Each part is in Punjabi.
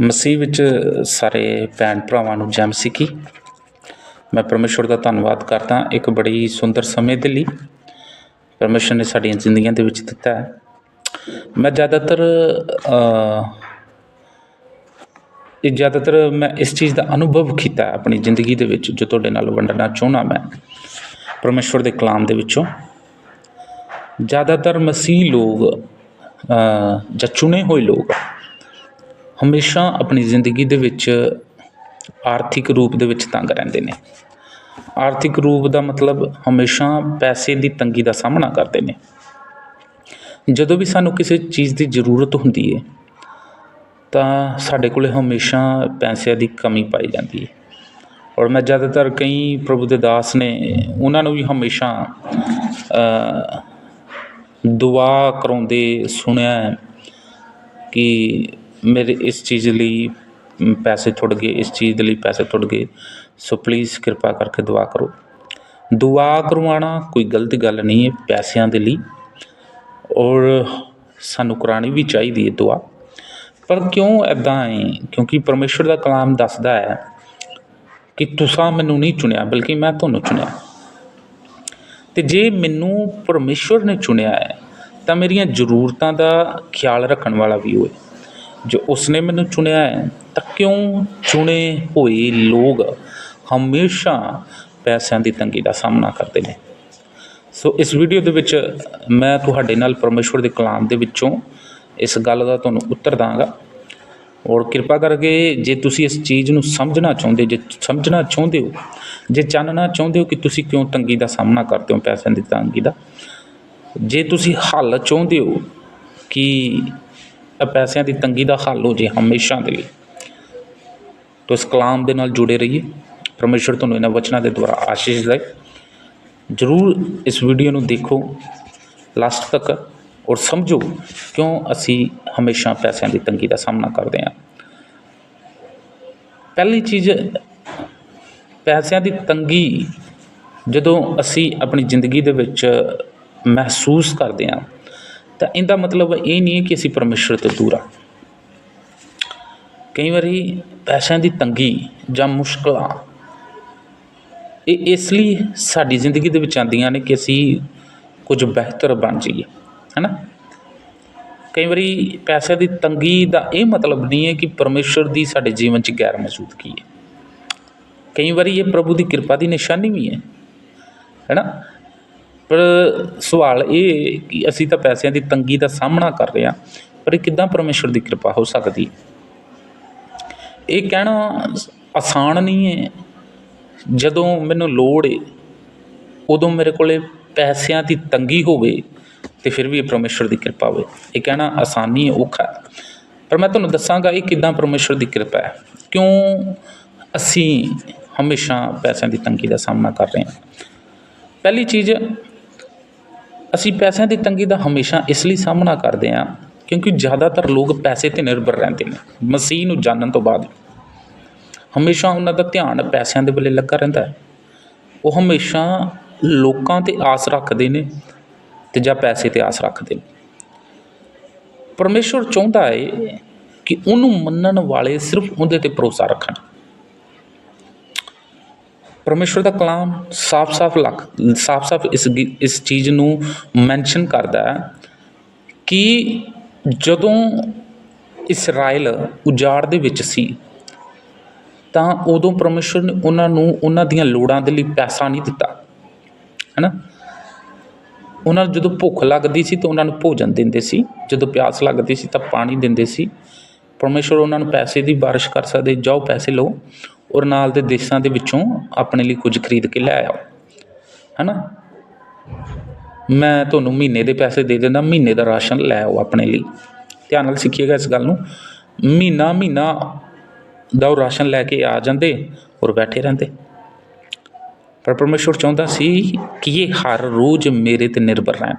ਮਸੀਹ ਵਿੱਚ ਸਾਰੇ ਭੈਣ ਭਰਾਵਾਂ ਨੂੰ ਜੈ ਮਸੀਹ ਕੀ। ਮੈਂ ਪਰਮੇਸ਼ਵਰ ਦਾ ਧੰਨਵਾਦ ਕਰਦਾ ਇੱਕ ਬੜੀ ਸੁੰਦਰ ਸਮੇਂ ਦੇ ਲਈ। ਪਰਮੇਸ਼ਵਰ ਨੇ ਸਾਡੀਆਂ ਜ਼ਿੰਦਗੀਆਂ ਦੇ ਵਿੱਚ ਦਿੱਤਾ ਹੈ। ਮੈਂ ਜ਼ਿਆਦਾਤਰ ਇਹ ਜ਼ਿਆਦਾਤਰ ਮੈਂ ਇਸ ਚੀਜ਼ ਦਾ ਅਨੁਭਵ ਕੀਤਾ ਆਪਣੀ ਜ਼ਿੰਦਗੀ ਦੇ ਵਿੱਚ ਜੋ ਤੁਹਾਡੇ ਨਾਲ ਵੰਡਣਾ ਚਾਹੁੰਦਾ ਮੈਂ। ਪਰਮੇਸ਼ਵਰ ਦੇ ਕਲਾਮ ਦੇ ਵਿੱਚੋਂ। ਜ਼ਿਆਦਾਤਰ ਮਸੀਹ ਲੋਕ ਜਾਂ ਚੁਣੇ ਹੋਏ ਲੋਕ ਹਮੇਸ਼ਾ ਆਪਣੀ ਜ਼ਿੰਦਗੀ ਦੇ ਵਿੱਚ ਆਰਥਿਕ ਰੂਪ ਦੇ ਵਿੱਚ ਤੰਗ ਰਹਿੰਦੇ ਨੇ। ਆਰਥਿਕ ਰੂਪ ਦਾ ਮਤਲਬ ਹਮੇਸ਼ਾ ਪੈਸੇ ਦੀ ਤੰਗੀ ਦਾ ਸਾਹਮਣਾ ਕਰਦੇ ਨੇ। ਜਦੋਂ ਵੀ ਸਾਨੂੰ ਕਿਸੇ ਚੀਜ਼ ਦੀ ਜ਼ਰੂਰਤ ਹੁੰਦੀ ਹੈ ਤਾਂ ਸਾਡੇ ਕੋਲੇ ਹਮੇਸ਼ਾ ਪੈਸਿਆਂ ਦੀ ਕਮੀ ਪਾਈ ਜਾਂਦੀ ਹੈ ਔਰ ਮੈਂ ਜ਼ਿਆਦਾਤਰ ਕਈ ਪ੍ਰਭੂ ਦੇ ਦਾਸ ਨੇ, ਉਹਨਾਂ ਨੂੰ ਵੀ ਹਮੇਸ਼ਾ ਦੁਆ ਕਰਾਉਂਦੇ ਸੁਣਿਆ ਕਿ ਮੇਰੇ ਇਸ ਚੀਜ਼ ਲਈ ਪੈਸੇ ਥੁੜ ਗਏ, ਇਸ ਚੀਜ਼ ਦੇ ਲਈ ਪੈਸੇ ਥੁੜ ਗਏ। ਸੋ ਪਲੀਜ਼ ਕਿਰਪਾ ਕਰਕੇ ਦੁਆ ਕਰੋ। ਦੁਆ ਕਰਵਾਉਣਾ ਕੋਈ ਗਲਤ ਗੱਲ ਨਹੀਂ ਹੈ ਪੈਸਿਆਂ ਦੇ ਲਈ। ਔਰ ਸਾਨੂੰ ਕਰਾਉਣੀ ਵੀ ਚਾਹੀਦੀ ਹੈ ਦੁਆ। ਪਰ ਕਿਉਂ ਐਦਾਂ ਹੈ? ਕਿਉਂਕਿ ਪਰਮੇਸ਼ਵਰ ਦਾ ਕਲਾਮ ਦੱਸਦਾ ਹੈ ਕਿ ਤੁਸੀਂ ਮੈਨੂੰ ਨਹੀਂ ਚੁਣਿਆ, ਬਲਕਿ ਮੈਂ ਤੁਹਾਨੂੰ ਚੁਣਿਆ। ਤੇ ਜੇ ਮੈਨੂੰ ਪਰਮੇਸ਼ਵਰ ਨੇ ਚੁਣਿਆ ਹੈ, ਤਾਂ ਮੇਰੀਆਂ ਜ਼ਰੂਰਤਾਂ ਦਾ ਖਿਆਲ ਰੱਖਣ ਵਾਲਾ ਵੀ ਹੋਏ। ਜੋ ਉਸਨੇ ਮੈਨੂੰ ਚੁਣਿਆ ਹੈ, ਤਾਂ ਕਿਉਂ ਚੁਣੇ ਹੋਏ ਲੋਕ ਹਮੇਸ਼ਾ ਪੈਸਿਆਂ ਦੀ ਤੰਗੀ ਦਾ ਸਾਹਮਣਾ ਕਰਦੇ ਨੇ? ਸੋ ਇਸ ਵੀਡੀਓ ਦੇ ਵਿੱਚ ਮੈਂ ਤੁਹਾਡੇ ਨਾਲ ਪਰਮੇਸ਼ਵਰ ਦੇ ਕਲਾਮ ਦੇ ਵਿੱਚੋਂ ਇਸ ਗੱਲ ਦਾ ਤੁਹਾਨੂੰ ਉੱਤਰ ਦਾਂਗਾ। ਔਰ ਕਿਰਪਾ ਕਰਕੇ ਜੇ ਤੁਸੀਂ ਇਸ ਚੀਜ਼ ਨੂੰ ਸਮਝਣਾ ਚਾਹੁੰਦੇ, ਜੇ ਸਮਝਣਾ ਚਾਹੁੰਦੇ ਹੋ, ਜੇ ਜਾਣਨਾ ਚਾਹੁੰਦੇ ਹੋ ਕਿ ਤੁਸੀਂ ਕਿਉਂ ਤੰਗੀ ਦਾ ਸਾਹਮਣਾ ਕਰਦੇ ਹੋ ਪੈਸਿਆਂ ਦੀ ਤੰਗੀ ਦਾ, ਜੇ ਤੁਸੀਂ ਹੱਲ ਚਾਹੁੰਦੇ ਹੋ ਕਿ ਪੈਸਿਆਂ ਦੀ ਤੰਗੀ ਦਾ ਹੱਲ ਹੋ ਜੇ ਹਮੇਸ਼ਾ ਦੇ ਲਈ। ਤਾਂ ਇਸ ਕਲਾਮ ਦੇ ਨਾਲ ਜੁੜੇ ਰਹੀਏ। ਪਰਮੇਸ਼ਵਰ ਤੁਹਾਨੂੰ ਇਹਨਾਂ ਵਚਨਾਂ ਦੇ ਦੁਆਰਾ ਆਸ਼ੀਸ਼ ਦੇ ਜ਼ਰੂਰ ਇਸ ਵੀਡੀਓ ਨੂੰ ਦੇਖੋ ਲਾਸਟ ਤੱਕ ਔਰ ਸਮਝੋ ਕਿਉਂ ਅਸੀਂ ਹਮੇਸ਼ਾ ਪੈਸਿਆਂ ਦੀ ਤੰਗੀ ਦਾ ਸਾਹਮਣਾ ਕਰਦੇ ਹਾਂ। ਪਹਿਲੀ ਚੀਜ਼, ਪੈਸਿਆਂ ਦੀ ਤੰਗੀ ਜਦੋਂ ਅਸੀਂ ਆਪਣੀ ਜ਼ਿੰਦਗੀ ਦੇ ਵਿੱਚ ਮਹਿਸੂਸ ਕਰਦੇ ਹਾਂ ਤਾਂ ਇਹਦਾ ਮਤਲਬ ਇਹ ਨਹੀਂ ਹੈ ਕਿ ਅਸੀਂ ਪਰਮੇਸ਼ਰ ਤੋਂ ਦੂਰ ਆ। ਕਈ ਵਾਰੀ ਪੈਸਿਆਂ ਦੀ ਤੰਗੀ ਜਾਂ ਮੁਸ਼ਕਲਾਂ, ਇਹ ਇਸ ਲਈ ਸਾਡੀ ਜ਼ਿੰਦਗੀ ਦੇ ਵਿੱਚ ਆਉਂਦੀਆਂ ਨੇ ਕਿ ਅਸੀਂ ਕੁਝ ਬਿਹਤਰ ਬਣ ਜਾਈਏ ਹੈ ਨਾ ਕਈ ਵਾਰੀ ਪੈਸਿਆਂ ਦੀ ਤੰਗੀ ਦਾ ਇਹ ਮਤਲਬ ਨਹੀਂ ਹੈ ਕਿ ਪਰਮੇਸ਼ਰ ਦੀ ਸਾਡੇ ਜੀਵਨ 'ਚ ਗੈਰ ਮੌਜੂਦਗੀ ਹੈ। ਕਈ ਵਾਰੀ ਇਹ ਪ੍ਰਭੂ ਦੀ ਕਿਰਪਾ ਦੀ ਨਿਸ਼ਾਨੀ ਵੀ ਹੈ ਹੈ ਨਾ ਪਰ ਸਵਾਲ ਇਹ ਕਿ ਅਸੀਂ ਤਾਂ ਪੈਸਿਆਂ ਦੀ ਤੰਗੀ ਦਾ ਸਾਹਮਣਾ ਕਰ ਰਹੇ ਹਾਂ, ਪਰ ਇਹ ਕਿੱਦਾਂ ਪਰਮੇਸ਼ਰ ਦੀ ਕਿਰਪਾ ਹੋ ਸਕਦੀ? ਇਹ ਕਹਿਣਾ ਆਸਾਨ ਨਹੀਂ ਹੈ। ਜਦੋਂ ਮੈਨੂੰ ਲੋੜ ਏ, ਉਦੋਂ ਮੇਰੇ ਕੋਲੇ ਪੈਸਿਆਂ ਦੀ ਤੰਗੀ ਹੋਵੇ ਤੇ ਫਿਰ ਵੀ ਇਹ ਪਰਮੇਸ਼ਰ ਦੀ ਕਿਰਪਾ ਹੋਵੇ। ਇਹ ਕਹਿਣਾ ਆਸਾਨੀ ਹੈ, ਔਖਾ ਪਰ ਮੈਂ ਤੁਹਾਨੂੰ ਦੱਸਾਂਗਾ ਇਹ ਕਿੱਦਾਂ ਪਰਮੇਸ਼ਰ ਦੀ ਕਿਰਪਾ ਹੈ। ਕਿਉਂ ਅਸੀਂ ਹਮੇਸ਼ਾ ਪੈਸਿਆਂ ਦੀ ਤੰਗੀ ਦਾ ਸਾਹਮਣਾ ਕਰ ਰਹੇ ਹਾਂ? ਪਹਿਲੀ ਚੀਜ਼ ਅਸੀਂ ਪੈਸਿਆਂ ਦੀ ਤੰਗੀ ਦਾ ਹਮੇਸ਼ਾ ਇਸ ਲਈ ਸਾਹਮਣਾ ਕਰਦੇ ਹਾਂ, ਕਿਉਂਕਿ ਜ਼ਿਆਦਾਤਰ ਲੋਕ ਪੈਸੇ ਤੇ ਨਿਰਭਰ ਰਹਿੰਦੇ ਨੇ, ਮਸੀਹ ਨੂੰ ਜਾਣਨ ਤੋਂ ਬਾਅਦ। ਹਮੇਸ਼ਾ ਉਹਨਾਂ ਦਾ ਧਿਆਨ ਪੈਸਿਆਂ ਦੇ ਵੱਲੇ ਲੱਗਾ ਰਹਿੰਦਾ ਹੈ। ਉਹ ਹਮੇਸ਼ਾ ਲੋਕਾਂ ਤੇ ਆਸ ਰੱਖਦੇ ਨੇ ਤੇ ਜਾਂ ਪੈਸੇ ਤੇ ਆਸ ਰੱਖਦੇ ਨੇ। ਪਰਮੇਸ਼ਵਰ ਚਾਹੁੰਦਾ ਹੈ ਕਿ ਉਹਨੂੰ ਮੰਨਣ ਵਾਲੇ ਸਿਰਫ ਉਹਦੇ ਤੇ ਭਰੋਸਾ ਰੱਖਣ। ਪਰਮੇਸ਼ਵਰ ਦਾ ਕਲਾਮ ਸਾਫ਼-ਸਾਫ਼ ਲੱਖ ਸਾਫ਼-ਸਾਫ਼ ਇਸ ਇਸ ਚੀਜ਼ ਨੂੰ ਮੈਂਸ਼ਨ ਕਰਦਾ ਹੈ ਕਿ ਜਦੋਂ ਇਸਰਾਇਲ ਉਜਾੜ ਦੇ ਵਿੱਚ ਸੀ, ਤਾਂ ਉਦੋਂ ਪਰਮੇਸ਼ਵਰ ਨੇ ਉਹਨਾਂ ਨੂੰ ਉਹਨਾਂ ਦੀਆਂ ਲੋੜਾਂ ਦੇ ਲਈ ਪੈਸਾ ਨਹੀਂ ਦਿੱਤਾ, ਹੈਨਾ? ਉਹਨਾਂ ਨੂੰ ਜਦੋਂ ਭੁੱਖ ਲੱਗਦੀ ਸੀ ਤਾਂ ਉਹਨਾਂ ਨੂੰ ਭੋਜਨ ਦਿੰਦੇ ਸੀ, ਜਦੋਂ ਪਿਆਸ ਲੱਗਦੀ ਸੀ ਤਾਂ ਪਾਣੀ ਦਿੰਦੇ ਸੀ, ਪਰਮੇਸ਼ਵਰ ਉਹਨਾਂ ਨੂੰ ਪੈਸੇ ਦੀ ਬਾਰਿਸ਼ ਕਰ ਸਕਦੇ, ਜਾਓ ਪੈਸੇ ਲਓ। ਔਰ ਨਾਲ ਦੇ ਦੇਸ਼ਾਂ ਦੇ ਵਿੱਚੋਂ ਆਪਣੇ ਲਈ ਕੁਝ ਖਰੀਦ ਕੇ ਲੈ ਆਓ। ਹੈ ਨਾ ਮੈਂ ਤੁਹਾਨੂੰ ਮਹੀਨੇ ਦੇ ਪੈਸੇ ਦੇ ਦਿੰਦਾ, ਮਹੀਨੇ ਦਾ ਰਾਸ਼ਨ ਲੈ ਆਓ ਆਪਣੇ ਲਈ। ਧਿਆਨ ਨਾਲ ਸਿੱਖੀਏਗਾ ਇਸ ਗੱਲ ਨੂੰ। ਮਹੀਨਾ ਮਹੀਨਾ ਦਾ ਉਹ ਰਾਸ਼ਨ ਲੈ ਕੇ ਆ ਜਾਂਦੇ ਔਰ ਬੈਠੇ ਰਹਿੰਦੇ। ਪਰ ਪਰਮੇਸ਼ਵਰ ਚਾਹੁੰਦਾ ਸੀ ਕਿ ਇਹ ਹਰ ਰੋਜ਼ ਮੇਰੇ ਤੇ ਨਿਰਭਰ ਰਹਿਣ।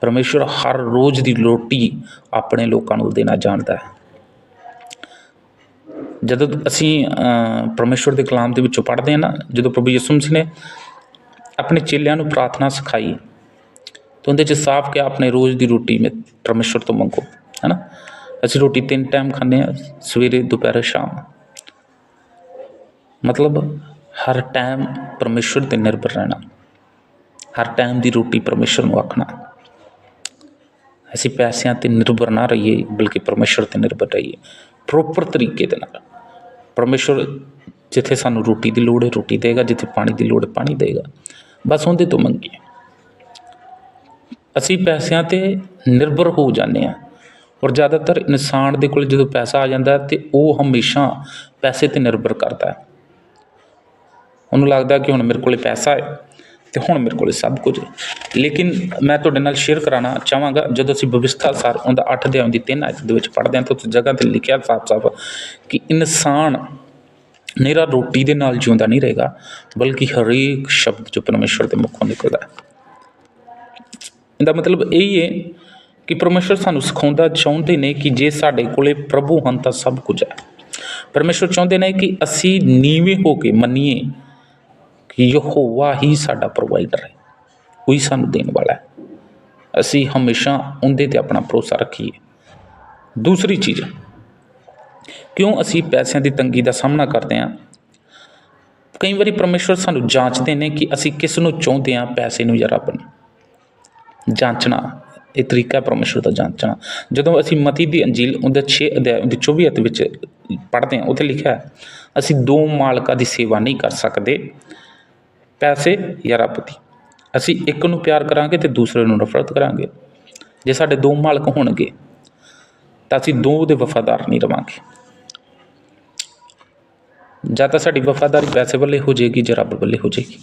ਪਰਮੇਸ਼ਵਰ ਹਰ ਰੋਜ਼ ਦੀ ਰੋਟੀ ਆਪਣੇ ਲੋਕਾਂ ਨੂੰ ਦੇਣਾ ਜਾਣਦਾ ਹੈ। ਜਦੋਂ ਅਸੀਂ ਅ, ਪਰਮੇਸ਼ਵਰ ਦੇ ਕਲਾਮ ਦੇ ਵਿੱਚੋਂ ਪੜ੍ਹਦੇ ਹਾਂ ਨਾ ਜਦੋਂ ਪ੍ਰਭੂ ਯਿਸੂ ਮਸੀਹ ਨੇ ਆਪਣੇ ਚੇਲਿਆਂ ਨੂੰ ਪ੍ਰਾਰਥਨਾ ਸਿਖਾਈ ਤਾਂ ਉਹਦੇ 'ਚ ਸਾਫ਼ ਕਿਹਾ ਆਪਣੇ ਰੋਜ਼ ਦੀ ਰੋਟੀ ਮੇ ਪਰਮੇਸ਼ਵਰ ਤੋਂ ਮੰਗੋ ਹੈ ਨਾ ਅਸੀਂ ਰੋਟੀ ਤਿੰਨ ਟਾਈਮ ਖਾਂਦੇ ਹਾਂ ਸਵੇਰੇ ਦੁਪਹਿਰ ਸ਼ਾਮ। ਮਤਲਬ ਹਰ ਟਾਈਮ ਪਰਮੇਸ਼ਵਰ ਤੇ ਨਿਰਭਰ ਰਹਿਣਾ ਹਰ ਟਾਈਮ ਦੀ ਰੋਟੀ ਪਰਮੇਸ਼ਵਰ ਨੂੰ ਆਖਣਾ। ਅਸੀਂ ਪੈਸਿਆਂ ਤੇ ਨਿਰਭਰ ਨਾ ਰਹੀਏ ਬਲਕਿ ਪਰਮੇਸ਼ਵਰ ਤੇ ਨਿਰਭਰ ਰਹੀਏ ਪ੍ਰੋਪਰ ਤਰੀਕੇ ਦੇ ਨਾਲ। ਪਰਮੇਸ਼ਵਰ ਜਿੱਥੇ ਸਾਨੂੰ ਰੋਟੀ ਦੀ ਲੋੜ ਹੈ, ਰੋਟੀ ਦੇਗਾ, ਜਿੱਥੇ ਪਾਣੀ ਦੀ ਲੋੜ ਹੈ, ਪਾਣੀ ਦੇਗਾ। ਬਸ ਉਹਦੇ ਤੋਂ ਮੰਗੀਏ ਅਸੀਂ ਪੈਸਿਆਂ ਤੇ ਨਿਰਭਰ ਹੋ ਜਾਂਦੇ ਹਾਂ ਔਰ ਜ਼ਿਆਦਾਤਰ ਇਨਸਾਨ ਦੇ ਕੋਲ ਜਦੋਂ ਪੈਸਾ ਆ ਜਾਂਦਾ ਹੈ ਤੇ ਉਹ ਹਮੇਸ਼ਾ ਪੈਸੇ ਤੇ ਨਿਰਭਰ ਕਰਦਾ ਹੈ। ਉਹਨੂੰ ਲੱਗਦਾ ਕਿ ਹੁਣ ਮੇਰੇ ਕੋਲੇ ਪੈਸਾ ਹੈ। ਤੇ ਹੁਣ ਮੇਰੇ ਕੋਲ ਸਭ ਕੁਝ। ਲੇਕਿਨ ਮੈਂ ਤੁਹਾਡੇ ਨਾਲ ਸ਼ੇਅਰ ਕਰਾਉਣਾ ਚਾਹਾਂਗਾ, ਜਦੋਂ ਅਸੀਂ ਵਿਵਸਥਾ ਸਾਰ ਉਹਦਾ 8 ਦੇ ਆਉਂਦੀ 3 ਆਇਤ ਦੇ ਵਿੱਚ ਪੜ੍ਹਦੇ ਹਾਂ ਤਾਂ ਉਸ ਜਗ੍ਹਾ ਤੇ ਲਿਖਿਆ ਸਾਫ਼-ਸਾਫ਼ ਕਿ ਇਨਸਾਨ ਨਿਹਰਾ ਰੋਟੀ ਦੇ ਨਾਲ ਜਿਉਂਦਾ ਨਹੀਂ ਰਹੇਗਾ, ਬਲਕਿ ਹਰੇਕ ਸ਼ਬਦ ਜੋ ਪਰਮੇਸ਼ਵਰ ਦੇ ਮੁਖੋਂ ਨਿਕਲਦਾ ਹੈ। ਇਹਦਾ ਮਤਲਬ ਇਹ ਹੈ ਕਿ ਪਰਮੇਸ਼ਵਰ ਸਾਨੂੰ ਸਿਖਾਉਂਦਾ, ਚਾਹੁੰਦੇ ਨੇ ਕਿ ਜੇ ਸਾਡੇ ਕੋਲੇ ਪ੍ਰਭੂ ਹਨ ਤਾਂ ਸਭ ਕੁਝ ਹੈ। ਪਰਮੇਸ਼ਵਰ ਚਾਹੁੰਦੇ ਨੇ ਕਿ ਅਸੀਂ ਨੀਵੇਂ ਹੋ ਕੇ ਮੰਨੀਏ ਯਹੋਵਾ ਹੀ ਸਾਡਾ ਪ੍ਰੋਵਾਈਡਰ ਹੈ। ਉਹੀ ਸਾਨੂੰ ਦੇਣ ਵਾਲਾ ਹੈ। ਅਸੀਂ ਹਮੇਸ਼ਾ ਉਹਦੇ ਤੇ ਆਪਣਾ ਭਰੋਸਾ ਰੱਖੀਏ। ਦੂਸਰੀ ਚੀਜ਼, ਕਿਉਂ ਅਸੀਂ ਪੈਸਿਆਂ ਦੀ ਤੰਗੀ ਦਾ ਸਾਹਮਣਾ ਕਰਦੇ ਹਾਂ? ਕਈ ਵਾਰੀ ਪਰਮੇਸ਼ਵਰ ਸਾਨੂੰ ਜਾਂਚਦੇ ਨੇ ਕਿ ਅਸੀਂ ਕਿਸ ਨੂੰ ਚਾਹੁੰਦੇ ਹਾਂ ਪੈਸੇ ਨੂੰ ਜਾਂ ਰੱਬ ਨੂੰ। ਜਾਂਚਣਾ, ਇਹ ਤਰੀਕਾ ਹੈ ਪਰਮੇਸ਼ਵਰ ਦਾ ਜਾਂਚਣਾ। ਜਦੋਂ ਅਸੀਂ ਮਤੀ ਦੀ ਅੰਜੀਲ ਉਹਦੇ 6 ਅਧਿਆਇ, ਉਹਦੇ 24 ਅਧ ਵਿੱਚ ਪੜ੍ਹਦੇ ਹਾਂ, ਉੱਥੇ ਲਿਖਿਆ ਹੈ, ਅਸੀਂ ਦੋ ਮਾਲਕਾਂ ਦੀ ਸੇਵਾ ਨਹੀਂ ਕਰ ਸਕਦੇ। ਪੈਸੇ ਜਾਂ ਰੱਬ ਦੀ। ਅਸੀਂ ਇੱਕ ਨੂੰ ਪਿਆਰ ਕਰਾਂਗੇ ਤੇ ਦੂਸਰੇ ਨੂੰ ਨਫ਼ਰਤ ਕਰਾਂਗੇ। ਜੇ ਸਾਡੇ ਦੋ ਮਾਲਕ ਹੋਣਗੇ, ਤਾਂ ਅਸੀਂ ਦੋ ਦੇ ਵਫਾਦਾਰ ਨਹੀਂ ਰਵਾਂਗੇ। ਜਾਂ ਤਾਂ ਸਾਡੀ ਵਫਾਦਾਰੀ ਪੈਸੇ ਵੱਲੇ ਹੋ ਜਾਏਗੀ ਜਾਂ ਰੱਬ ਵੱਲੇ ਹੋ ਜਾਏਗੀ।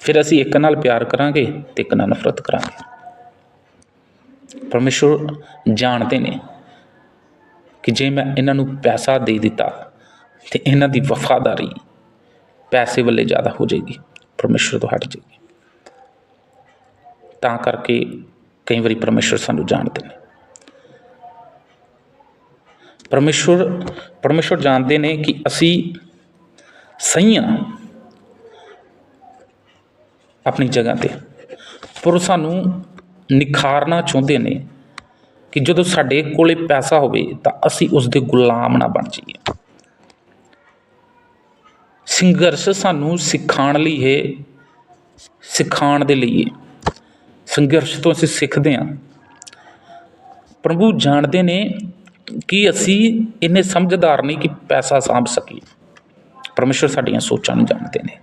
ਫਿਰ ਅਸੀਂ ਇੱਕ ਨਾਲ ਪਿਆਰ ਕਰਾਂਗੇ ਤੇ ਇੱਕ ਨਾਲ ਨਫ਼ਰਤ ਕਰਾਂਗੇ। ਪਰਮੇਸ਼ਵਰ ਜਾਣਦੇ ਨੇ ਕਿ ਜੇ ਮੈਂ ਇਹਨਾਂ ਨੂੰ ਪੈਸਾ ਦੇ ਦਿੱਤਾ ਤੇ ਇਹਨਾਂ ਦੀ ਵਫਾਦਾਰੀ ਪੈਸੇ ਵੱਲੇ ਜ਼ਿਆਦਾ ਹੋ ਜਾਏਗੀ ਪਰਮੇਸ਼ਵਰ ਤੋਂ ਹਟ ਜਾਏਗੀ। ਤਾਂ ਕਰਕੇ ਕਈ ਵਾਰੀ ਪਰਮੇਸ਼ਵਰ ਸਾਨੂੰ ਜਾਣਦੇ ਨੇ। ਪਰਮੇਸ਼ਵਰ ਪਰਮੇਸ਼ਵਰ ਜਾਣਦੇ ਨੇ ਕਿ ਅਸੀਂ ਸਹੀ ਹਾਂ ਆਪਣੀ ਜਗ੍ਹਾ ਤੇ। ਪਰ ਉਹ ਸਾਨੂੰ ਨਿਖਾਰਨਾ ਚਾਹੁੰਦੇ ਨੇ ਕਿ ਜਦੋਂ ਸਾਡੇ ਕੋਲੇ ਪੈਸਾ ਹੋਵੇ ਤਾਂ ਅਸੀਂ ਉਸ ਦੇ ਗੁਲਾਮ ਨਾ ਬਣ ਜਾਈਏ। ਸੰਘਰਸ਼ ਸਾਨੂੰ ਸਿਖਾਉਣ ਲਈ ਹੈ ਸਿਖਾਉਣ ਦੇ ਲਈ ਹੈ ਸੰਘਰਸ਼ ਤੋਂ ਅਸੀਂ ਸਿੱਖਦੇ ਹਾਂ। ਪ੍ਰਭੂ ਜਾਣਦੇ ਨੇ ਕਿ ਅਸੀਂ ਇੰਨੇ ਸਮਝਦਾਰ ਨਹੀਂ ਕਿ ਪੈਸਾ ਸਾਂਭ ਸਕੀਏ। ਪਰਮੇਸ਼ਵਰ ਸਾਡੀਆਂ ਸੋਚਾਂ ਨੂੰ ਜਾਣਦੇ ਨੇ।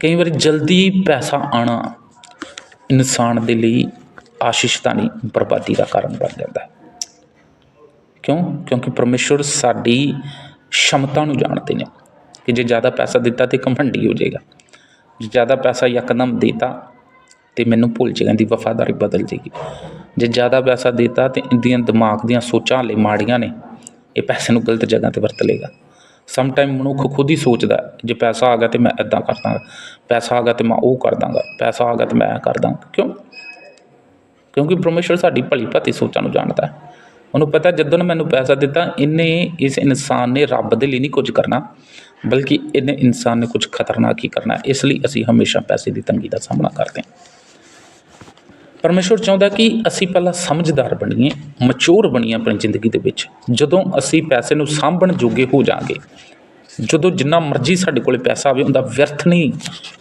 ਕਈ ਵਾਰੀ ਜਲਦੀ ਪੈਸਾ ਆਣਾ ਇਨਸਾਨ ਦੇ ਲਈ ਆਸ਼ੀਸ਼ ਤਾਂ ਨਹੀਂ, ਬਰਬਾਦੀ ਦਾ ਕਾਰਨ ਬਣ ਜਾਂਦਾ। ਕਿਉਂ? ਕਿਉਂਕਿ ਪਰਮੇਸ਼ਵਰ ਸਾਡੀ ਸ਼ਮਤਾ ਨੂੰ ਜਾਣਦੇ ਨੇ ਕਿ ਜੇ ਜ਼ਿਆਦਾ ਪੈਸਾ ਦਿੱਤਾ ਤੇ ਘਮੰਡੀ ਹੋ ਜਾਏਗਾ। ਜੇ ਜ਼ਿਆਦਾ ਪੈਸਾ ਯਕਦਮ ਦੇਤਾ ਤੇ ਮੈਨੂੰ ਭੁੱਲ ਜਾਏਗਾ ਦੀ ਵਫਾਦਾਰੀ ਬਦਲ ਜਾਏਗੀ। ਜੇ ਜ਼ਿਆਦਾ ਪੈਸਾ ਦਿੱਤਾ ਤੇ ਇਹਦੀਆਂ ਦਿਮਾਗ ਦੀਆਂ ਸੋਚਾਂ ਹਲੇ ਮਾੜੀਆਂ ਨੇ, ਇਹ ਪੈਸੇ ਨੂੰ ਗਲਤ ਜਗ੍ਹਾ ਤੇ ਵਰਤ ਲੇਗਾ ਸਮ ਟਾਈਮ ਮਨੁੱਖ ਖੁਦ ਹੀ ਸੋਚਦਾ, ਜੇ ਪੈਸਾ ਆ ਗਿਆ ਤੇ ਮੈਂ ਇਦਾਂ ਕਰ ਦਾਂਗਾ, ਪੈਸਾ ਆ ਗਿਆ ਤੇ ਮੈਂ ਉਹ ਕਰ ਦਾਂਗਾ, ਪੈਸਾ ਆ ਗਿਆ ਤੇ ਮੈਂ ਇਹ ਕਰ ਦਾਂਗਾ। ਕਿਉਂ? ਕਿਉਂਕਿ ਪਰਮੇਸ਼ਵਰ ਸਾਡੀ ਭਲੀ ਭਾਤੀ ਸੋਚਾਂ ਨੂੰ ਜਾਣਦਾ ਹੈ। ਉਹਨੂੰ ਪਤਾ ਜਦੋਂ ਮੈਨੂੰ ਪੈਸਾ ਦਿੱਤਾ ਇਹਨੇ ਇਸ ਇਨਸਾਨ ਨੇ ਰੱਬ ਦੇ ਲਈ ਨਹੀਂ ਕੁਝ ਕਰਨਾ, ਬਲਕਿ ਇਹਨੇ ਇਨਸਾਨ ਨੇ ਕੁਝ ਖਤਰਨਾਕ ਹੀ ਕਰਨਾ। ਇਸ ਲਈ ਅਸੀਂ ਹਮੇਸ਼ਾ ਪੈਸੇ ਦੀ ਤੰਗੀ ਦਾ ਸਾਹਮਣਾ ਕਰਦੇ ਹਾਂ। ਪਰਮੇਸ਼ਵਰ ਚਾਹੁੰਦਾ ਕਿ ਅਸੀਂ ਪਹਿਲਾਂ ਸਮਝਦਾਰ ਬਣੀਏ ਮਚੂਰ ਬਣੀਏ ਆਪਣੀ ਜ਼ਿੰਦਗੀ ਦੇ ਵਿੱਚ। ਜਦੋਂ ਅਸੀਂ ਪੈਸੇ ਨੂੰ ਸਾਂਭਣ ਜੋਗੇ ਹੋ ਜਾਾਂਗੇ, ਜਦੋਂ ਜਿੰਨਾ ਮਰਜ਼ੀ ਸਾਡੇ ਕੋਲੇ ਪੈਸਾ ਆਵੇ, ਉਹਦਾ ਵਿਅਰਥ ਨਹੀਂ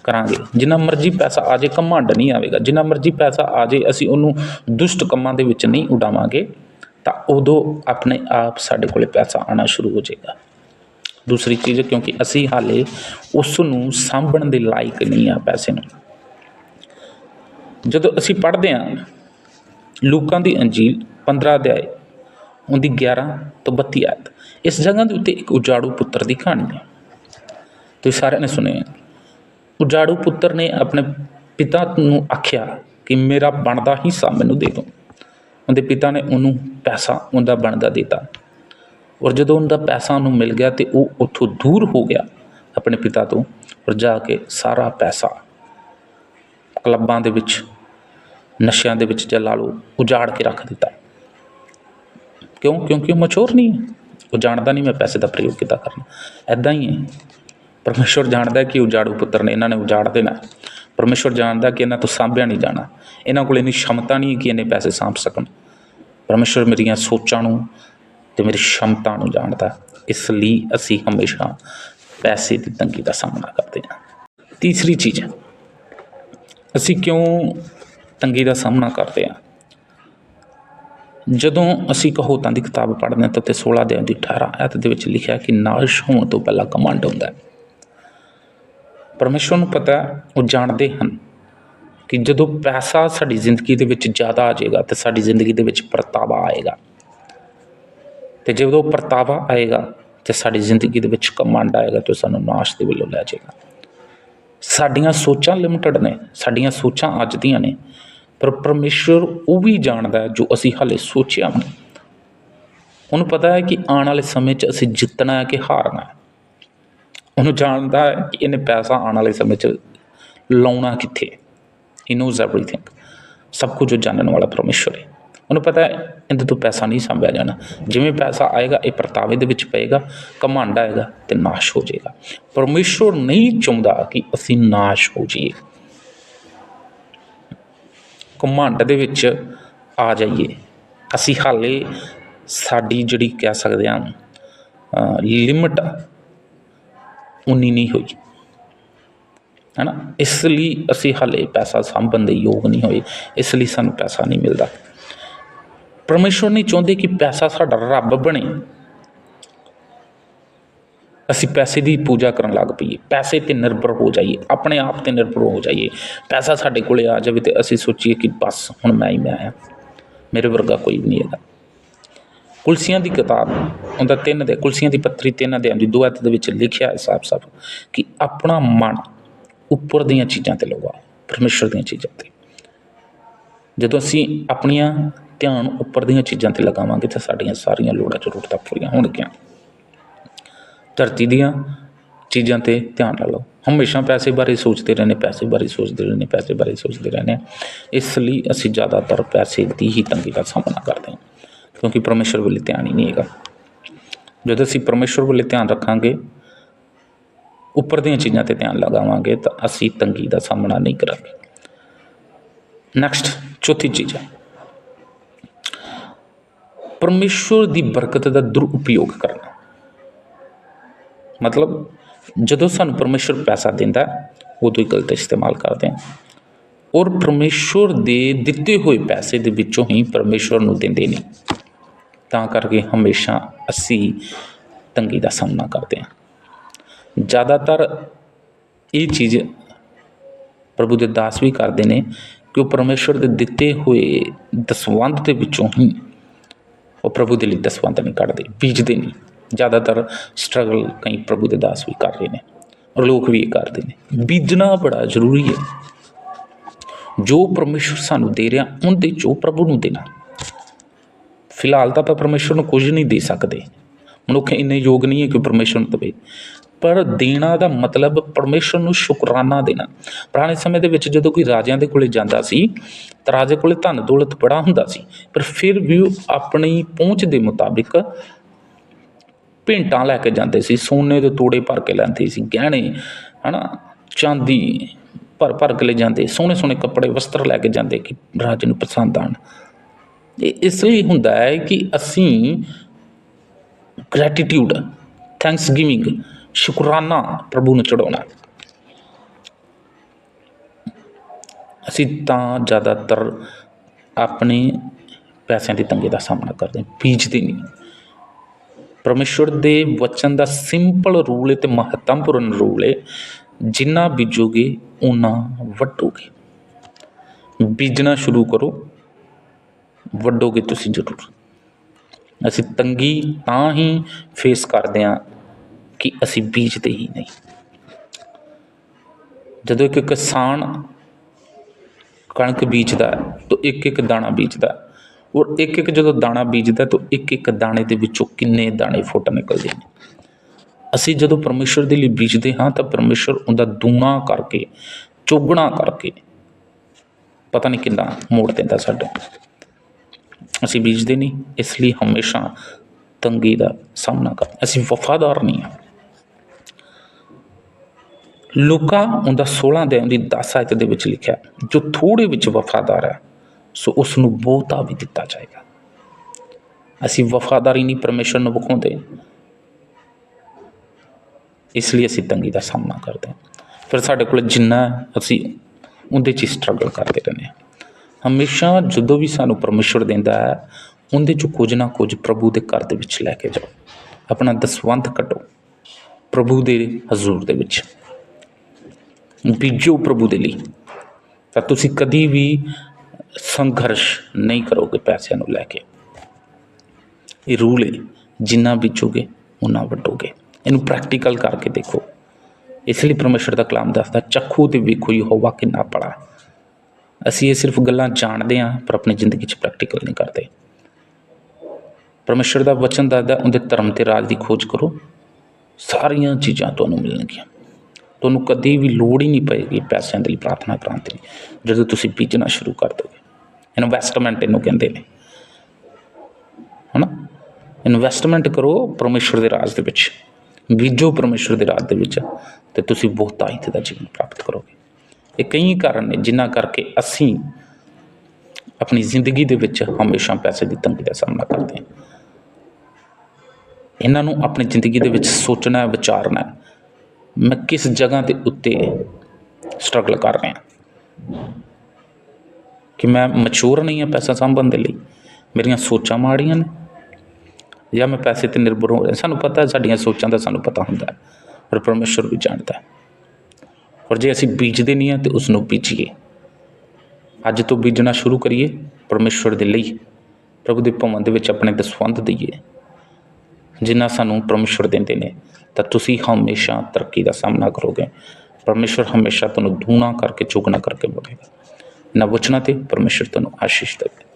ਕਰਾਂਗੇ। ਜਿੰਨਾ ਮਰਜ਼ੀ ਪੈਸਾ ਆ ਜੇ ਘਮੰਡ ਨਹੀਂ ਆਵੇਗਾ। ਜਿੰਨਾ ਮਰਜ਼ੀ ਪੈਸਾ ਆ ਜੇ ਅਸੀਂ ਉਹਨੂੰ ਦੁਸ਼ਟ ਕੰਮਾਂ ਦੇ ਵਿੱਚ ਨਹੀਂ ਉਡਾਵਾਂਗੇ। ਤਾਂ ਉਦੋਂ ਆਪਣੇ ਆਪ ਸਾਡੇ ਕੋਲ ਪੈਸਾ ਆਉਣਾ ਸ਼ੁਰੂ ਹੋ ਜਾਏਗਾ। ਦੂਸਰੀ ਚੀਜ਼ ਕਿਉਂਕਿ ਅਸੀਂ ਹਾਲੇ ਉਸ ਨੂੰ ਸਾਂਭਣ ਦੇ ਲਾਇਕ ਨਹੀਂ ਆ ਪੈਸੇ ਨੂੰ। ਜਦੋਂ ਅਸੀਂ ਪੜ੍ਹਦੇ ਹਾਂ, ਲੂਕਾਂ ਦੀ ਅੰਜੀਲ 15 ਅਧਿਆਏ, ਉਹਦੀ 11 ਤੋਂ 32 ਆਇਤ। ਇਸ ਜਗ੍ਹਾ ਦੇ ਉੱਤੇ ਇੱਕ ਉਜਾੜੂ ਪੁੱਤਰ ਦੀ ਕਹਾਣੀ ਹੈ। ਤੁਸੀਂ ਸਾਰਿਆਂ ਨੇ ਸੁਣਿਆ ਉਜਾੜੂ ਪੁੱਤਰ ਨੇ ਆਪਣੇ ਪਿਤਾ ਨੂੰ ਆਖਿਆ ਕਿ ਮੇਰਾ ਬਣਦਾ ਹਿੱਸਾ ਮੈਨੂੰ ਦੇ ਦਿਓ। ਉਹਦੇ ਪਿਤਾ ਨੇ ਉਹਨੂੰ ਪੈਸਾ ਉਹਦਾ ਬਣਦਾ ਦਿੱਤਾ। ਔਰ ਜਦੋਂ ਉਹਦਾ ਪੈਸਾ ਉਹਨੂੰ ਮਿਲ ਗਿਆ ਤੇ ਉਹ ਉੱਥੋਂ ਦੂਰ ਹੋ ਗਿਆ ਆਪਣੇ ਪਿਤਾ ਤੋਂ ਔਰ ਜਾ ਕੇ ਸਾਰਾ ਪੈਸਾ ਕਲੱਬਾਂ ਦੇ ਵਿੱਚ, ਨਸ਼ਿਆਂ ਦੇ ਵਿੱਚ ਜਾਂ ਲਾ ਲਓ, ਉਜਾੜ ਕੇ ਰੱਖ ਦਿੱਤਾ। ਕਿਉਂ? ਕਿਉਂਕਿ ਉਹ ਮਚੋਰ ਨਹੀਂ ਹੈ। ਉਹ ਜਾਣਦਾ ਨਹੀਂ ਮੈਂ ਪੈਸੇ ਦਾ ਪ੍ਰਯੋਗ ਕਿੱਦਾਂ ਕਰਨਾ। ਐਦਾਂ ਹੀ ਹੈ। ਪਰਮੇਸ਼ਵਰ ਜਾਣਦਾ ਕਿ ਉਜਾੜੂ ਪੁੱਤਰ ਨੇ ਇਹਨਾਂ ਨੇ ਉਜਾੜ ਦੇਣਾ। ਪਰਮੇਸ਼ਵਰ ਜਾਣਦਾ ਕਿ ਇਹਨਾਂ ਤੋਂ ਸਾਂਭਿਆ ਨਹੀਂ ਜਾਣਾ। ਇਹਨਾਂ ਕੋਲ ਇੰਨੀ ਸ਼ਮਤਾ ਨਹੀਂ ਕਿ ਇੰਨੇ ਪੈਸੇ ਸਾਂਭ ਸਕਣ। ਪਰਮੇਸ਼ਵਰ ਮੇਰੀਆਂ ਸੋਚਾਂ ਨੂੰ ਤੇ ਮੇਰੀ ਸ਼ਮਤਾ ਨੂੰ ਜਾਣਦਾ। ਇਸ ਲਈ ਅਸੀਂ ਹਮੇਸ਼ਾ ਪੈਸੇ ਦੀ ਤੰਗੀ ਦਾ ਸਾਹਮਣਾ ਕਰਦੇ ਹਾਂ। ਤੀਸਰੀ ਚੀਜ਼, ਅਸੀਂ ਕਿਉਂ ਤੰਗੀ ਦਾ ਸਾਹਮਣਾ ਕਰਦੇ ਹਾਂ? ਜਦੋਂ ਅਸੀਂ ਕਹੋਤਾਂ ਦੀ ਕਿਤਾਬ ਪੜ੍ਹਦੇ ਹਾਂ ਤਾਂ ਉੱਤੇ 16 ਅਧਿਆਇ ਦੀ 18 ਆਇਤ ਦੇ ਵਿੱਚ ਲਿਖਿਆ ਕਿ ਨਾਸ਼ ਹੋਣ ਤੋਂ ਪਹਿਲਾਂ ਕਮਾਂਡ ਹੁੰਦਾ ਹੈ। ਪਰਮੇਸ਼ਵਰ ਨੂੰ ਪਤਾ ਉਹ ਜਾਣਦੇ ਹਨ ਕਿ ਜਦੋਂ ਪੈਸਾ ਸਾਡੀ ਜ਼ਿੰਦਗੀ ਦੇ ਵਿੱਚ ਜ਼ਿਆਦਾ ਆ ਜਾਏਗਾ ਤੇ ਸਾਡੀ ਜ਼ਿੰਦਗੀ ਦੇ ਵਿੱਚ ਪਰਤਾਵਾ ਆਏਗਾ। ਤੇ ਜਦੋਂ ਪਰਤਾਵਾ ਆਏਗਾ ਤੇ ਸਾਡੀ ਜ਼ਿੰਦਗੀ ਦੇ ਵਿੱਚ ਕਮਾਂਡ ਆਏਗਾ ਤੇ ਸਾਨੂੰ ਨਾਸ਼ ਦੇ ਵੱਲੋਂ ਲੈ ਜਾਏਗਾ। ਸਾਡੀਆਂ ਸੋਚਾਂ ਲਿਮਟਿਡ ਨੇ, ਸਾਡੀਆਂ ਸੋਚਾਂ ਅੱਜ ਦੀਆਂ ਨੇ, ਪਰ ਪਰਮੇਸ਼ਵਰ ਉਹ ਵੀ ਜਾਣਦਾ ਜੋ ਅਸੀਂ ਹਾਲੇ ਸੋਚਿਆ ਵੀ ਨਹੀਂ। ਉਹਨੂੰ ਪਤਾ ਹੈ ਕਿ ਆਉਣ ਵਾਲੇ ਸਮੇਂ 'ਚ ਅਸੀਂ ਜਿੱਤਣਾ ਹੈ ਕਿ ਹਾਰਨਾ ਹੈ। ਉਹਨੂੰ ਜਾਣਦਾ ਹੈ ਕਿ ਇਹਨੇ ਪੈਸਾ ਆਉਣ ਵਾਲੇ ਸਮੇਂ 'ਚ ਲਾਉਣਾ ਕਿੱਥੇ ਹੀ। ਨੋਜ਼ ਐਵਰੀਥਿੰਗ ਸਭ ਕੁਝ ਜਾਣਨ ਵਾਲਾ ਪਰਮੇਸ਼ਵਰ ਹੈ। ਉਹਨੂੰ ਪਤਾ ਹੈ, ਇਹਦੇ ਤੋਂ ਪੈਸਾ ਨਹੀਂ ਸੰਭਿਆ ਜਾਣਾ। ਜਿਵੇਂ ਪੈਸਾ ਆਏਗਾ, ਇਹ ਪਰਤਾਵੇ ਦੇ ਵਿੱਚ ਪਏਗਾ, ਘਮੰਡ ਆਏਗਾ ਤੇ ਨਾਸ਼ ਹੋ ਜਾਏਗਾ। ਪਰਮੇਸ਼ਵਰ ਨਹੀਂ ਚਾਹੁੰਦਾ ਕਿ ਅਸੀਂ ਨਾਸ਼ ਹੋ ਜਾਈਏ। ਘਮੰਡ ਦੇ ਵਿੱਚ ਆ ਜਾਈਏ। ਅਸੀਂ ਹਾਲੇ ਸਾਡੀ ਜਿਹੜੀ ਕਹਿ ਸਕਦੇ ਹਾਂ ਲਿਮਟ ਉਨੀ ਨਹੀਂ ਹੋਈ। ਹੈ ਨਾ ਇਸ ਲਈ ਅਸੀਂ ਹਾਲੇ ਪੈਸਾ ਸੰਭਣ ਦੇ ਯੋਗ ਨਹੀਂ ਹੋਏ। ਇਸ ਲਈ ਸਾਨੂੰ ਪੈਸਾ ਨਹੀਂ ਮਿਲਦਾ। ਪਰਮੇਸ਼ਵਰ ਨਹੀਂ ਚਾਹੁੰਦੇ ਕਿ ਪੈਸਾ ਸਾਡਾ ਰੱਬ ਬਣੇ। ਅਸੀਂ ਪੈਸੇ ਦੀ ਪੂਜਾ ਕਰਨ ਲੱਗ ਪਈਏ। ਪੈਸੇ ਤੇ ਨਿਰਭਰ ਹੋ ਜਾਈਏ। ਆਪਣੇ ਆਪ ਤੇ ਨਿਰਭਰ ਹੋ ਜਾਈਏ। ਪੈਸਾ ਸਾਡੇ ਕੋਲੇ ਆ ਜਾਵੇ ਤੇ ਅਸੀਂ ਸੋਚੀਏ ਕਿ ਬਸ ਹੁਣ ਮੈਂ ਹੀ ਮੈਂ ਆ ਮੇਰੇ ਵਰਗਾ ਕੋਈ ਵੀ ਨਹੀਂ ਹੈਗਾ। ਕੁਲਸੀਆਂ ਦੀ ਕਿਤਾਬ, ਉਹਦਾ ਤਿੰਨ ਦੇ, ਕੁਲਸੀਆਂ ਦੀ ਪੱਤਰੀ ਤਿੰਨ ਅਧਿਆਇ ਦੀ ਦੋ ਅਧ ਦੇ ਵਿੱਚ ਲਿਖਿਆ ਹੈ ਸਾਫ਼-ਸਾਫ਼ ਕਿ ਆਪਣਾ ਮਨ ਉੱਪਰ ਦੀਆਂ ਚੀਜ਼ਾਂ ਤੇ ਲਗਾਓ, ਪਰਮੇਸ਼ਰ ਦੀਆਂ ਚੀਜ਼ਾਂ ਤੇ। ਜਦੋਂ ਅਸੀਂ ਆਪਣੀਆਂ ਧਿਆਨ ਉੱਪਰ ਦੀਆਂ ਚੀਜ਼ਾਂ ਤੇ ਲਗਾਵਾਂਗੇ ਤਾਂ ਸਾਡੀਆਂ ਸਾਰੀਆਂ ਲੋੜਾਂ ਜ਼ਰੂਰਤਾਂ ਪੂਰੀਆਂ ਹੋਣਗੀਆਂ। ਧਰਤੀ ਦੀਆਂ ਚੀਜ਼ਾਂ ਤੇ ਧਿਆਨ ਲਾ ਲਓ। ਹਮੇਸ਼ਾ ਪੈਸੇ ਬਾਰੇ ਸੋਚਦੇ ਰਹਿੰਦੇ, ਪੈਸੇ ਬਾਰੇ ਸੋਚਦੇ ਰਹਿੰਦੇ, ਪੈਸੇ ਬਾਰੇ ਸੋਚਦੇ ਰਹਿੰਦੇ ਇਸ ਲਈ ਅਸੀਂ ਜ਼ਿਆਦਾਤਰ ਪੈਸੇ ਦੀ ਹੀ ਤੰਗੀ ਦਾ ਸਾਹਮਣਾ ਕਰਦੇ ਹਾਂ। ਕਿਉਂਕਿ ਪਰਮੇਸ਼ਰ ਵੱਲ ਧਿਆਨ ਹੀ ਨਹੀਂ ਹੈਗਾ। ਜਦੋਂ ਅਸੀਂ ਪਰਮੇਸ਼ਰ ਵੱਲ ਧਿਆਨ ਰੱਖਾਂਗੇ, ਉੱਪਰ ਦੀਆਂ ਚੀਜ਼ਾਂ ਤੇ ਧਿਆਨ ਲਗਾਵਾਂਗੇ ਤਾਂ ਅਸੀਂ ਤੰਗੀ ਦਾ ਸਾਹਮਣਾ ਨਹੀਂ ਕਰਾਂਗੇ। ਨੈਕਸਟ ਚੌਥੀ ਚੀਜ਼ ਹੈ। ਪਰਮੇਸ਼ਰ ਦੀ ਬਰਕਤ ਦਾ ਦੁਰਉਪਯੋਗ ਕਰਨਾ। ਮਤਲਬ, ਜਦੋਂ ਸਾਨੂੰ ਪਰਮੇਸ਼ਰ ਪੈਸਾ ਦਿੰਦਾ, ਉਦੋਂ ਹੀ ਗਲਤ ਇਸਤੇਮਾਲ ਕਰਦੇ ਹਾਂ। ਔਰ ਪਰਮੇਸ਼ਰ ਦੇ ਦਿੱਤੇ ਹੋਏ ਪੈਸੇ ਦੇ ਵਿੱਚੋਂ ਹੀ ਪਰਮੇਸ਼ਰ ਨੂੰ ਦਿੰਦੇ ਨਹੀਂ ਤਾਂ ਕਰਕੇ ਹਮੇਸ਼ਾ ਅਸੀਂ ਤੰਗੀ ਦਾ ਸਾਹਮਣਾ ਕਰਦੇ ਹਾਂ। ਜ਼ਿਆਦਾਤਰ ਇਹ ਚੀਜ਼ ਪ੍ਰਭੂ ਦੇ ਦਾਸ ਵੀ ਕਰਦੇ ਨੇ ਕਿ ਉਹ ਪਰਮੇਸ਼ਰ ਦੇ ਦਿੱਤੇ ਹੋਏ ਦਸਵੰਧ ਦੇ ਵਿੱਚੋਂ ਹੀ ਉਹ ਪ੍ਰਭੂ ਦੇ ਲਈ ਦਸਵੰਧ ਨਹੀਂ ਕੱਢਦੇ, ਬੀਜਦੇ ਨਹੀਂ। ਜ਼ਿਆਦਾਤਰ ਸਟਰਗਲ ਕਈ ਪ੍ਰਭੂ ਦੇ ਦਾਸ ਵੀ ਕਰ ਰਹੇ ਨੇ ਔਰ ਲੋਕ ਵੀ ਇਹ ਕਰਦੇ ਨੇ। ਬੀਜਣਾ ਬੜਾ ਜ਼ਰੂਰੀ ਹੈ। ਜੋ ਪਰਮੇਸ਼ਰ ਸਾਨੂੰ ਦੇ ਰਿਹਾ, ਉਹਦੇ ਚੋਂ ਪ੍ਰਭੂ ਨੂੰ ਦੇਣਾ। ਫਿਲਹਾਲ ਤਾਂ ਆਪਾਂ ਪਰਮੇਸ਼ਰ ਨੂੰ ਕੁਝ ਨਹੀਂ ਦੇ ਸਕਦੇ। ਮਨੁੱਖ ਇੰਨੇ ਯੋਗ ਨਹੀਂ ਹੈ ਕਿ ਪਰਮੇਸ਼ਰ ਨੂੰ ਦੇਵੇ। ਪਰ ਦੇਣਾ ਦਾ ਮਤਲਬ ਪਰਮੇਸ਼ਰ ਨੂੰ ਸ਼ੁਕਰਾਨਾ ਦੇਣਾ। ਪੁਰਾਣੇ ਸਮੇਂ ਦੇ ਵਿੱਚ ਜਦੋਂ ਕੋਈ ਰਾਜਿਆਂ ਦੇ ਕੋਲੇ ਜਾਂਦਾ ਸੀ, ਤਾਂ ਰਾਜੇ ਕੋਲੇ ਧਨ ਦੌਲਤ ਬੜਾ ਹੁੰਦਾ ਸੀ। ਪਰ ਫਿਰ ਵੀ ਉਹ ਆਪਣੀ ਪਹੁੰਚ ਦੇ ਮੁਤਾਬਿਕ ਭੇਂਟਾਂ ਲੈ ਕੇ ਜਾਂਦੇ ਸੀ, ਸੋਨੇ ਦੇ ਤੋੜੇ ਭਰ ਕੇ ਲੈਂਦੇ ਸੀ, ਗਹਿਣੇ, ਹਨਾ, ਚਾਂਦੀ ਭਰ ਭਰ ਕੇ ਲੈ ਜਾਂਦੇ ਸੋਹਣੇ ਸੋਹਣੇ ਕੱਪੜੇ, ਵਸਤਰ ਲੈ ਕੇ ਜਾਂਦੇ ਕਿ ਰਾਜੇ ਨੂੰ ਪਸੰਦ ਆਣ ਇਹ ਇਸ ਲਈ ਹੁੰਦਾ ਹੈ ਕਿ ਅਸੀਂ ਗ੍ਰੈਟੀਟਿਊਡ ਥੈਂਕਸ ਗਿਵਿੰਗ ਸ਼ੁਕਰਾਨਾ ਪ੍ਰਭੂ ਨੂੰ ਚੜਾਉਣਾ ਅਸੀਂ ਤਾਂ ਜ਼ਿਆਦਾਤਰ ਆਪਣੇ ਪੈਸਿਆਂ ਦੀ ਤੰਗੀ ਦਾ ਸਾਹਮਣਾ ਕਰਦੇ ਹਾਂ, ਬੀਜਦੇ ਨਹੀਂ। ਪਰਮੇਸ਼ਵਰ ਦੇ ਵਚਨ ਦਾ ਸਿੰਪਲ ਰੂਲ ਹੈ ਤੇ ਮਹੱਤਵਪੂਰਨ ਰੂਲ ਹੈ, ਜਿੰਨਾ ਬੀਜੋਗੇ ਉਨਾ ਵੱਢੋਗੇ। ਬੀਜਣਾ ਸ਼ੁਰੂ ਕਰੋ। ਵੱਡੋਗੇ ਤੁਸੀਂ ਜ਼ਰੂਰ। ਅਸੀਂ ਤੰਗੀ ਤਾਂ ਹੀ ਫੇਸ ਕਰਦੇ ਹਾਂ ਕਿ ਅਸੀਂ ਬੀਜਦੇ ਹੀ ਨਹੀਂ। ਜਦੋਂ ਇੱਕ ਕਿਸਾਨ ਕਣਕ ਬੀਜਦਾ ਤਾਂ ਇੱਕ ਇੱਕ ਦਾਣਾ ਬੀਜਦਾ ਔਰ ਇੱਕ ਇੱਕ ਜਦੋਂ ਦਾਣਾ ਬੀਜਦਾ ਤਾਂ ਇੱਕ ਇੱਕ ਦਾਣੇ ਦੇ ਵਿੱਚੋਂ ਕਿੰਨੇ ਦਾਣੇ ਫੁੱਟ ਨਿਕਲਦੇ ਨੇ। ਅਸੀਂ ਜਦੋਂ ਪਰਮੇਸ਼ਰ ਦੇ ਲਈ ਬੀਜਦੇ ਹਾਂ, ਤਾਂ ਪਰਮੇਸ਼ਰ ਉਹਦਾ ਦੂਣਾ ਕਰਕੇ, ਚੋਗਣਾ ਕਰਕੇ ਪਤਾ ਨਹੀਂ ਕਿੰਨਾ ਮੋੜ ਦਿੰਦਾ ਸਾਡੇ ਅਸੀਂ ਬੀਜਦੇ ਨਹੀਂ, ਇਸ ਲਈ ਹਮੇਸ਼ਾ ਤੰਗੀ ਦਾ ਸਾਹਮਣਾ ਕਰ ਅਸੀਂ ਵਫਾਦਾਰ ਨਹੀਂ ਹਾਂ। ਲੂਕਾ ਉਹਦਾ 16 ਦੇ ਉਹਦੀ 10 ਆਇਤ ਦੇ ਵਿੱਚ ਲਿਖਿਆ, ਜੋ ਥੋੜੇ ਵਿੱਚ ਵਫਾਦਾਰ ਹੈ, ਸੋ ਉਸ ਨੂੰ ਬਹੁਤਾ ਵੀ ਦਿੱਤਾ ਜਾਏਗਾ। ਅਸੀਂ ਵਫਾਦਾਰੀ ਨਹੀਂ, ਪਰਮੇਸ਼ਰ ਨੂੰ ਵਿਖਾਉਂਦੇ। ਇਸ ਲਈ ਅਸੀਂ ਤੰਗੀ ਦਾ ਸਾਹਮਣਾ ਕਰਦੇ ਹਾਂ। ਫਿਰ ਸਾਡੇ ਕੋਲ ਜਿੰਨਾ ਅਸੀਂ, ਉਹਦੇ 'ਚ ਸਟਰਗਲ ਕਰਦੇ ਰਹਿੰਦੇ ਹਾਂ। ਹਮੇਸ਼ਾ ਜਦੋਂ ਵੀ ਸਾਨੂੰ ਪਰਮੇਸ਼ਰ ਦਿੰਦਾ ਹੈ, ਉਹਦੇ 'ਚੋਂ ਕੁਝ ਨਾ ਕੁਝ ਪ੍ਰਭੂ ਦੇ ਘਰ ਦੇ ਵਿੱਚ ਲੈ ਕੇ ਜਾਓ। ਆਪਣਾ ਦਸਵੰਧ ਕੱਢੋ ਪ੍ਰਭੂ ਦੇ ਹਜ਼ੂਰ ਦੇ ਵਿੱਚ। ਬੀਜੋ ਪ੍ਰਭੂ ਦੇ ਲਈ। ਤਾਂ ਤੁਸੀਂ ਕਦੀ ਵੀ ਸੰਘਰਸ਼ ਨਹੀਂ ਕਰੋਗੇ ਪੈਸਿਆਂ ਨੂੰ ਲੈ ਕੇ। ਇਹ ਰੂਲ ਹੈ, ਜਿੰਨਾ ਬੀਜੋਗੇ ਉਨਾ ਵੱਢੋਗੇ। ਇਹਨੂੰ ਪ੍ਰੈਕਟੀਕਲ ਕਰਕੇ ਦੇਖੋ। ਇਸ ਲਈ ਪਰਮੇਸ਼ਰ ਦਾ ਕਲਾਮ ਦੱਸਦਾ ਚੱਖੂ ਤੇ ਵੇਖੋ ਯਹੋਵਾ ਕਿੰਨਾ ਬੜਾ ਅਸੀਂ ਇਹ ਸਿਰਫ ਗੱਲਾਂ ਜਾਣਦੇ ਹਾਂ, ਪਰ ਆਪਣੀ ਜ਼ਿੰਦਗੀ 'ਚ ਪ੍ਰੈਕਟੀਕਲ ਨਹੀਂ ਕਰਦੇ। ਪਰਮੇਸ਼ਰ ਦਾ ਵਚਨ ਦੱਸਦਾ ਉਹਦੇ ਧਰਮ ਤੇ ਰਾਜ ਦੀ ਖੋਜ ਕਰੋ। ਸਾਰੀਆਂ ਚੀਜ਼ਾਂ ਤੁਹਾਨੂੰ ਮਿਲਣਗੀਆਂ। ਤੁਹਾਨੂੰ ਕਦੇ ਵੀ ਲੋੜ ਹੀ ਨਹੀਂ ਪਏਗੀ ਪੈਸਿਆਂ ਦੇ ਲਈ, ਪ੍ਰਾਰਥਨਾ ਕਰਨ ਦੀ ਜਦੋਂ ਤੁਸੀਂ ਬੀਜਣਾ ਸ਼ੁਰੂ ਕਰ ਦੋਗੇ। ਇਨਵੈਸਟਮੈਂਟ ਇਹਨੂੰ ਕਹਿੰਦੇ ਨੇ। ਹਨਾ? ਇਨਵੈਸਟਮੈਂਟ ਕਰੋ ਪਰਮੇਸ਼ਰ ਦੇ ਰਾਜ ਦੇ ਵਿੱਚ। ਬੀਜੋ ਪਰਮੇਸ਼ਰ ਦੇ ਰਾਜ ਦੇ ਵਿੱਚ ਤੇ ਤੁਸੀਂ ਬਹੁਤਾਇਤ ਦਾ ਜੀਵਨ ਪ੍ਰਾਪਤ ਕਰੋਗੇ। ਇਹ ਕਈ ਕਾਰਨ ਨੇ ਜਿਨ੍ਹਾਂ ਕਰਕੇ ਅਸੀਂ ਆਪਣੀ ਜ਼ਿੰਦਗੀ ਦੇ ਵਿੱਚ ਹਮੇਸ਼ਾ ਪੈਸੇ ਦੀ ਤੰਗੀ ਦਾ ਸਾਹਮਣਾ ਕਰਦੇ ਹਾਂ। ਇਹਨਾਂ ਨੂੰ ਆਪਣੀ ਜ਼ਿੰਦਗੀ ਦੇ ਵਿੱਚ ਸੋਚਣਾ ਹੈ ਵਿਚਾਰਨਾ ਹੈ ਮੈਂ ਕਿਸ ਜਗ੍ਹਾ ਦੇ ਉੱਤੇ ਸਟਰਗਲ ਕਰ ਰਿਹਾ ਕਿ ਮੈਂ ਮਚੂਰ ਨਹੀਂ ਹਾਂ ਪੈਸਾ ਸੰਭਾਲਣ ਦੇ ਲਈ, ਮੇਰੀਆਂ ਸੋਚਾਂ ਮਾੜੀਆਂ ਨੇ, ਜਾਂ ਮੈਂ ਪੈਸੇ ਤੇ ਨਿਰਭਰ ਹੋ ਰਿਹਾ ਸਾਨੂੰ ਪਤਾ, ਸਾਡੀਆਂ ਸੋਚਾਂ ਦਾ ਸਾਨੂੰ ਪਤਾ ਹੁੰਦਾ ਹੈ, ਪਰ ਪਰਮੇਸ਼ਰ ਵੀ ਜਾਣਦਾ ਹੈ। ਔਰ ਜੇ ਅਸੀਂ ਬੀਜਦੇ ਨਹੀਂ ਹਾਂ ਤੇ ਉਸ ਨੂੰ ਬੀਜੀਏ। ਅੱਜ ਤੋਂ ਬੀਜਣਾ ਸ਼ੁਰੂ ਕਰੀਏ ਪਰਮੇਸ਼ਰ ਦੇ ਲਈ। ਪ੍ਰਭੂ ਦੇ ਭਵਨ ਦੇ ਵਿੱਚ ਆਪਣੇ ਦਸਵੰਧ ਦਈਏ। ਜਿੰਨਾ ਸਾਨੂੰ ਪਰਮੇਸ਼ਰ ਦਿੰਦੇ ਨੇ, ਤਾਂ ਤੁਸੀਂ ਹਮੇਸ਼ਾ ਤਰੱਕੀ ਦਾ ਸਾਹਮਣਾ ਕਰੋਗੇ। ਪਰਮੇਸ਼ਰ ਹਮੇਸ਼ਾ ਤੁਹਾਨੂੰ ਦੂਣਾ ਕਰਕੇ, ਚੁਗਣਾ ਕਰਕੇ ਬੋਲੇਗਾ। ਨਾ ਵਚਨਾਂ ਤੇ ਪਰਮੇਸ਼ਰ ਤੁਹਾਨੂੰ ਆਸ਼ੀਸ਼ ਦੇਵੇ